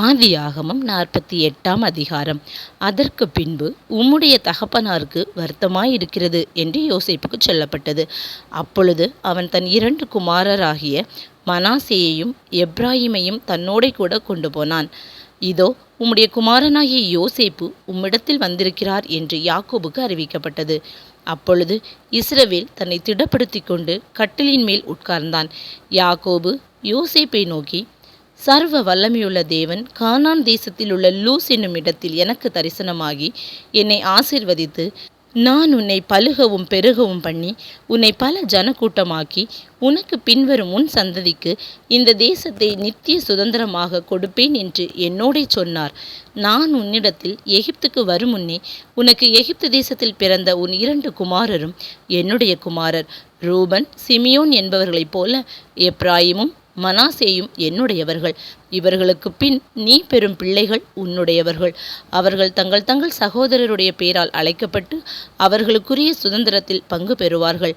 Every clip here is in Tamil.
ஆதியாகமம் நாற்பத்தி எட்டாம் அதிகாரம். அதற்கு பின்பு உம்முடைய தகப்பனாருக்கு வருத்தமாயிருக்கிறது என்று யோசிப்புக்கு சொல்லப்பட்டது. அப்பொழுது அவன் தன் இரண்டு குமாரராகிய மனாசேயையும் எப்ராஹிமையும் தன்னோடே கூட கொண்டு போனான் இதோ உம்முடைய குமாரனாகிய யோசேப்பு உம்மிடத்தில் வந்திருக்கிறார் என்று யாக்கோபுக்கு அறிவிக்கப்பட்டது. அப்பொழுது இஸ்ரவேல் தன்னை திடப்படுத்தி கொண்டு கட்டிலின் மேல் உட்கார்ந்தான். யாக்கோபு யோசேப்பை நோக்கி சர்வ வல்லமையுள்ள தேவன் கானான் தேசத்தில் உள்ள லூஸ் என்னும் இடத்தில் எனக்கு தரிசனமாகி என்னை ஆசிர்வதித்து நான் உன்னை பழுகவும் பெருகவும் பண்ணி உன்னை பல ஜனக்கூட்டமாக்கி உனக்கு பின்வரும் உன் சந்ததிக்கு இந்த தேசத்தை நித்திய சுதந்திரமாக கொடுப்பேன் என்று என்னோடே சொன்னார். நான் உன்னிடத்தில் எகிப்துக்கு வரும் முன்னே உனக்கு எகிப்து தேசத்தில் பிறந்த உன் இரண்டு குமாரரும் என்னுடைய குமாரர் ரூபன் சிமியோன் என்பவர்களைப் போல எப்ராயிமும் மனாசேயும் என்னுடையவர்கள். இவர்களுக்கு பின் நீ பெறும் பிள்ளைகள் உன்னுடையவர்கள். அவர்கள் தங்கள் தங்கள் சகோதரருடைய பெயரால் அழைக்கப்பட்டு அவர்களுக்குரிய சுதந்திரத்தில் பங்கு பெறுவார்கள்.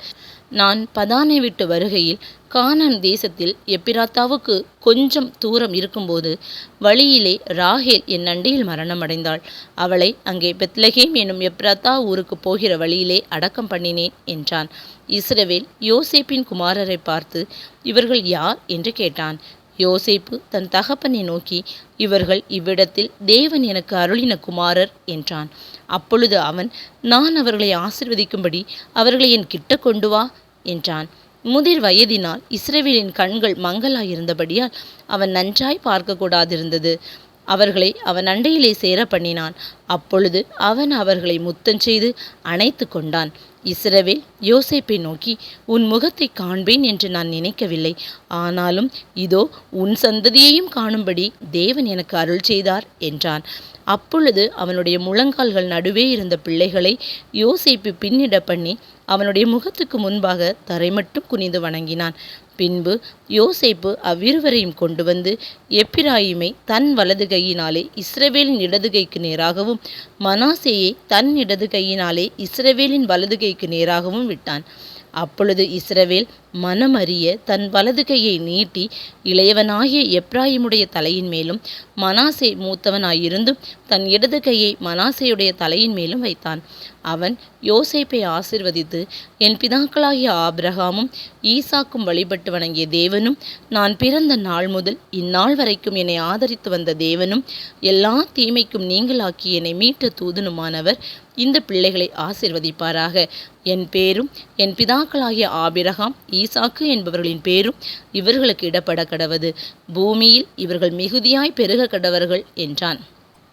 நான் பதானை விட்டு வருகையில் கானான் தேசத்தில் எப்பிராத்தாவுக்கு கொஞ்சம் தூரம் இருக்கும்போது வழியிலே ராகேல் என் நண்டியில் மரணமடைந்தாள். அவளை அங்கே பெத்லகேம் என்னும் எப்ராத்தா ஊருக்கு போகிற வழியிலே அடக்கம் பண்ணினேன் என்றான். இஸ்ரவேல் யோசேப்பின் குமாரரை பார்த்து இவர்கள் யார்? என்று கேட்டான். யோசேப்பு தன் தகப்பனை நோக்கி இவர்கள் இவ்விடத்தில் தேவன் எனக்கு அருளின குமாரர் என்றான். அப்பொழுது அவன் நான் அவர்களை ஆசிர்வதிக்கும்படி அவர்களை என் கிட்ட கொண்டு வா என்றான். முதிர் வயதினால் இஸ்ரேவேலின் கண்கள் மங்கலாயிருந்தபடியால் அவன் நன்றாய் பார்க்கக்கூடாதிருந்தது. அவர்களை அவன் அண்டையிலே சேர பண்ணினான். அப்பொழுது அவன் அவர்களை முத்தம் செய்து அணைத்து கொண்டான். இஸ்ரவேல் யோசேப்பை நோக்கி உன் முகத்தை காண்பேன் என்று நான் நினைக்கவில்லை. ஆனாலும் இதோ உன் சந்ததியையும் காணும்படி தேவன் எனக்கு அருள் செய்தார் என்றான். அப்பொழுது அவனுடைய முழங்கால்கள் நடுவே இருந்த பிள்ளைகளை யோசிப்பு பின்னிட பண்ணி அவனுடைய முகத்துக்கு முன்பாக தரை மட்டும் குனிந்து வணங்கினான். பின்பு யோசேப்பு அவ்விருவரையும் கொண்டு வந்து எப்பிராயிமை தன் வலது கையினாலே இஸ்ரவேலின் இடது கைக்கு நேராகவும் மனாசேயை தன் இடது கையினாலே இஸ்ரவேலின் வலது கைக்கு நேராகவும் விட்டான். அப்பொழுது இஸ்ரவேல் மனமறிய தன் வலது கையை நீட்டி இளையவனாகிய எப்ராயிமுடைய தலையின் மேலும் மனாசே மூத்தவனாயிருந்தும் தன் இடது கையை மனாசேயுடைய தலையின் மேலும் வைத்தான். அவன் யோசேப்பை ஆசிர்வதித்து என் பிதாக்களாகிய ஆபிரகாமும் ஈசாக்கும் வழிபட்டு வணங்கிய தேவனும் நான் பிறந்த நாள் முதல் இந்நாள் வரைக்கும் என்னை ஆதரித்து வந்த தேவனும் எல்லா தீமைக்கும் நீங்களாக்கி என்னை மீட்ட தூதனுமானவர் இந்த பிள்ளைகளை ஆசிர்வதிப்பாராக. என் பேரும் என் பிதாக்களாகிய ஆபிரகாம் ஈசாக்கு என்பவர்களின் பேரும் இவர்களுக்கு இடப்பட கடவது பூமியில் இவர்கள் மிகுதியாய் பெருக கடவர்கள் என்றான்.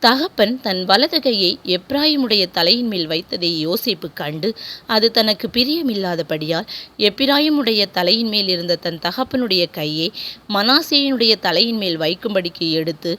தகப்பன் தன் வலது கையை எப்ராயிமுடைய தலையின் மேல் வைத்ததை யோசிப்பு கண்டு அது தனக்கு பிரியமில்லாதபடியால் எப்ராயிமுடைய தலையின் மேல் இருந்த தன் தகப்பனுடைய கையை மனாசேயனுடைய தலையின் மேல் வைக்கும்படிக்கு எடுத்து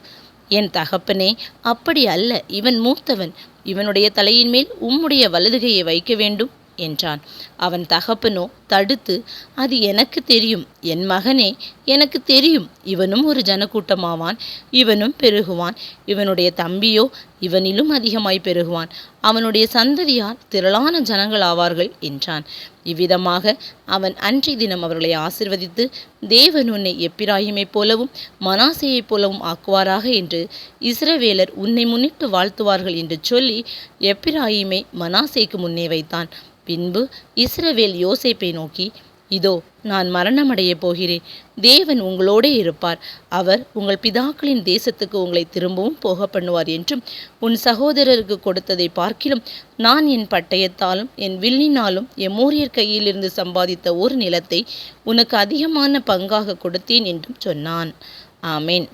என் தகப்பனே அப்படி அல்ல இவன் மூத்தவன் இவனுடைய தலையின் மேல் உம்முடைய வலதுகையை வைக்க வேண்டும் என்றான். அவன் தகப்பனோ தடுத்து அது எனக்கு தெரியும். என் மகனே எனக்கு தெரியும். இவனும் ஒரு ஜனக்கூட்டமாவான். இவனும் பெருகுவான். இவனுடைய தம்பியோ இவனிலும் அதிகமாய் பெருகுவான். அவனுடைய சந்ததியார் திரளான ஜனங்கள் ஆவார்கள் என்றான். இவ்விதமாக அவன் அன்றைய தினம் அவர்களை ஆசிர்வதித்து தேவன் உன்னை எப்பிராயுமைப் போலவும் மனாசையைப் போலவும் ஆக்குவாராக என்று இஸ்ரவேலர் உன்னை முன்னிட்டு வாழ்த்துவார்கள் என்று சொல்லி எப்பிராயுமை மனாசைக்கு முன்னே வைத்தான். பின்பு இஸ்ரவேல் யோசேப்பை நோக்கி இதோ நான் மரணமடையப் போகிறேன். தேவன் உங்களோடே இருப்பார். அவர் உங்கள் பிதாக்களின் தேசத்துக்கு உங்களை திரும்பவும் போக பண்ணுவார் என்றும் உன் சகோதரருக்கு கொடுத்ததை பார்க்கிலும் நான் என் பட்டயத்தாலும் என் வில்லினாலும் எமோரியர் கையிலிருந்து சம்பாதித்த ஒரு நிலத்தை உனக்கு அதிகமான பங்காக கொடுத்தேன் என்றும் சொன்னான். ஆமேன்.